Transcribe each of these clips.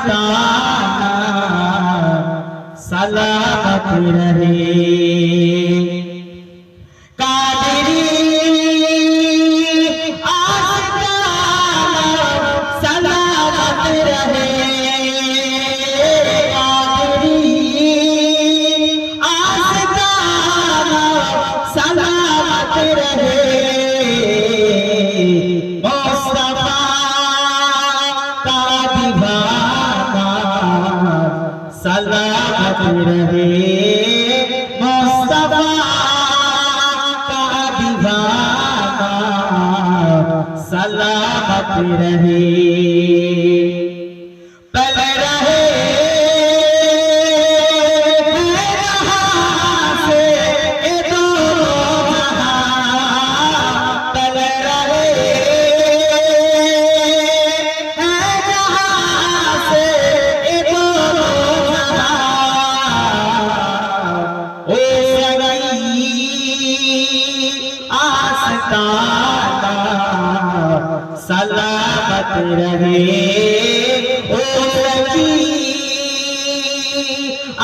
मस्ताना सलामत रहे सलामत रहे। रहे मुस्तफ़ा का सलामत रहे। पल سلامت सलपत रे ओ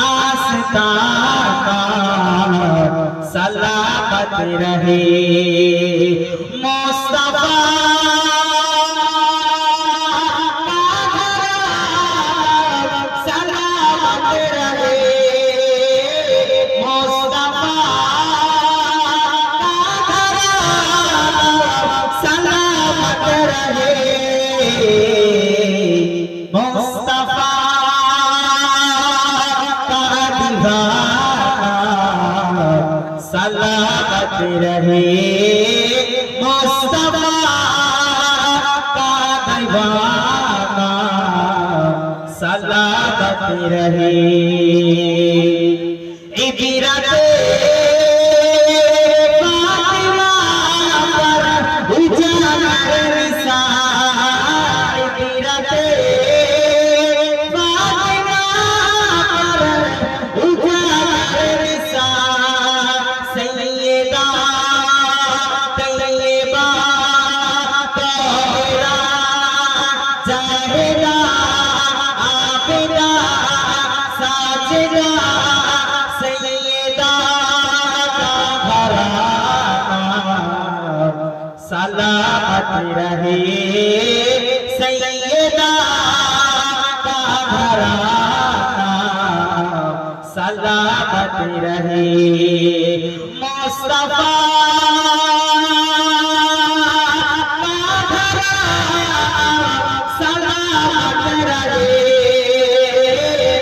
आस् त सलामत रहे मुस्तफा का दीवाना सलामत रहे मुस्तफा का दीवाना सलामत रहे इबरत जाहिदा आबिदा साजिदा सैयदा का घराना सलामत रहे सैयदा का घराना सलामत रहे मुस्तफा सलामत रहे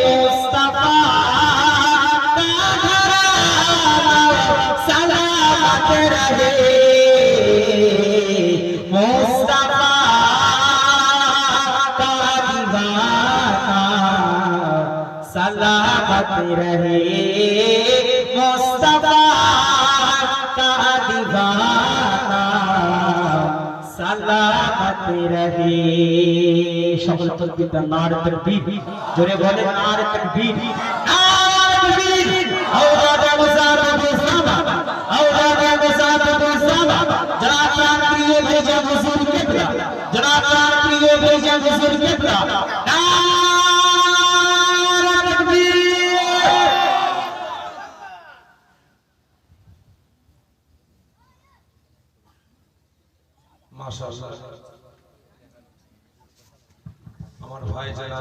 मुस्तफा का घराना सलामत रहे मुस्तफा का दीवाना सलामत रहे সকল তকবীর দান নারে তাকবীর জোরে বলেন নারে তাকবীর নারে তাকবীর আওলাদ মুসাফির মুসামা আওলাদ মুসাফির মুসামা জনাব তার প্রিয় ভেজা হুজুর কিবলা জনাব তার প্রিয় ভেজা হুজুর কিবলা নারে তাকবীর মাশাআল্লাহ আমার ভাই জানা